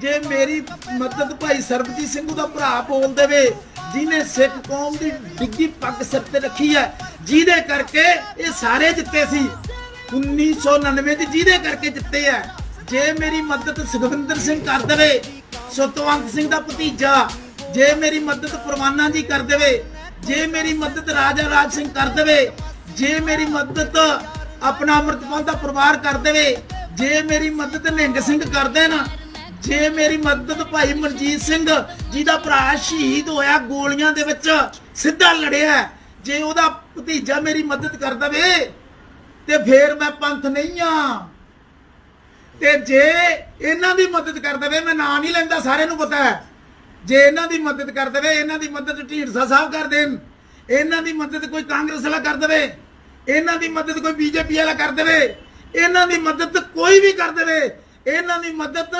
ਜੇ ਮੇਰੀ ਮਦਦ ਭਾਈ ਸਰਬਜੀਤ ਸਿੰਘ ਦਾ ਭਰਾ ਬੋਲ ਦੇਵੇ ਜਿਨੇ ਸਿੱਖ ਕੌਮ ਦੀ ਡਿੱਗੀ ਪੱਗ ਸਿਰ ਤੇ ਰੱਖੀ ਹੈ, ਜਿਹਦੇ ਕਰਕੇ ਇਹ ਸਾਰੇ ਜਿੱਤੇ ਸੀ। 1999 ਚ ਜਿਹਦੇ ਕਰਕੇ ਜਿੱਤੇ ਆ ਜੇ ਮੇਰੀ ਮਦਦ ਸੁਖਵਿੰਦਰ ਸਿੰਘ ਕਰ ਦੇਵੇ, ਸਤਵੰਤ ਸਿੰਘ ਦਾ ਭਤੀਜਾ, ਜੇ ਮੇਰੀ ਮਦਦ ਪਰਵਾਨਾ ਜੀ ਕਰ ਦੇਵੇ, ਜੇ ਮੇਰੀ ਮਦਦ ਰਾਜਾ ਰਾਜ ਸਿੰਘ ਕਰ ਦੇਵੇ, ਜੇ ਮੇਰੀ ਮਦਦ ਆਪਣਾ ਅਮਰਤਪਾਲ ਦਾ ਪਰਿਵਾਰ ਕਰ ਦੇਵੇ, ਜੇ ਮੇਰੀ ਮਦਦ ਨਿਹੰਗ ਸਿੰਘ ਕਰਦੇ ਜੇ ਮੇਰੀ ਮਦਦ ਭਾਈ ਮਨਜੀਤ ਸਿੰਘ ਜਿਹਦਾ ਭਰਾ ਸ਼ਹੀਦ ਹੋਇਆ ਗੋਲੀਆਂ ਦੇ ਵਿੱਚ, ਸਿੱਧਾ ਲੜਿਆ, ਜੇ ਉਹਦਾ ਭਤੀਜਾ ਮੇਰੀ ਮਦਦ ਕਰ ਦਵੇ, ਤੇ ਫੇਰ ਮੈਂ ਪੰਥ ਨਹੀਂ ਆ। ਤੇ ਜੇ ਇਹਨਾਂ ਦੀ ਮਦਦ ਕਰ ਦੇਵੇ, ਮੈਂ ਨਾਂ ਨਹੀਂ ਲੈਂਦਾ, ਸਾਰਿਆਂ ਨੂੰ ਪਤਾ ਹੈ। ਜੇ ਇਹਨਾਂ ਦੀ ਮਦਦ ਕਰ ਦੇਵੇ, ਇਹਨਾਂ ਦੀ ਮਦਦ ਢੀਂਡਸਾ ਸਾਹਿਬ ਕਰ ਦੇਣ। ਇਹਨਾਂ ਦੀ ਮਦਦ ਕੋਈ ਕਾਂਗਰਸ ਵਾਲਾ ਕਰ ਦੇਵੇ, ਇਹਨਾਂ ਦੀ ਮਦਦ ਕੋਈ ਬੀਜੇਪੀ ਵਾਲਾ ਕਰ ਦੇਵੇ, ਇਹਨਾਂ ਦੀ ਮਦਦ ਕੋਈ ਵੀ ਕਰ ਦੇਵੇ, ਇਹਨਾਂ ਦੀ ਮਦਦ